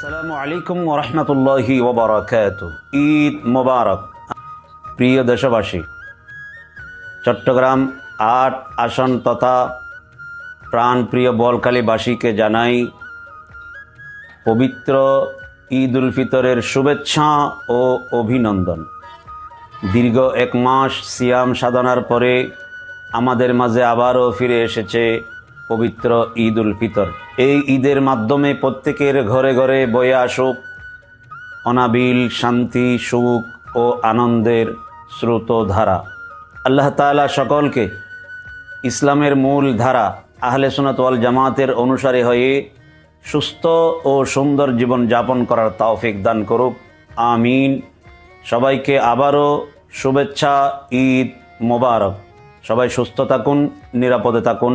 আলাইকুম ওরহমতুল্লাহি ওবরাকাত ঈদ মোবারক। প্রিয় দেশবাসী, চট্টগ্রাম আট আসন তথা প্রাণপ্রিয় বলকালীবাসীকে জানাই পবিত্র ঈদ উল ফিতরের শুভেচ্ছা ও অভিনন্দন। দীর্ঘ এক মাস সিয়াম সাধনার পরে আমাদের মাঝে আবারও ফিরে এসেছে পবিত্র ঈদ উল ফিতর। এই ঈদের মাধ্যমে প্রত্যেকের ঘরে ঘরে বয়ে আসুক অনাবিল শান্তি, সুখ ও আনন্দের স্রোত ধারা আল্লাহ তাআলা সকলকে ইসলামের মূল ধারা আহলে সুনাত ওয়াল জামাতের অনুসারী হয়ে সুস্থ ও সুন্দর জীবন যাপন করার তাওফিক দান করুক। আমিন। সবাইকে আবারও শুভেচ্ছা, ঈদ মোবারক। সবাই সুস্থ থাকুন, নিরাপদে থাকুন।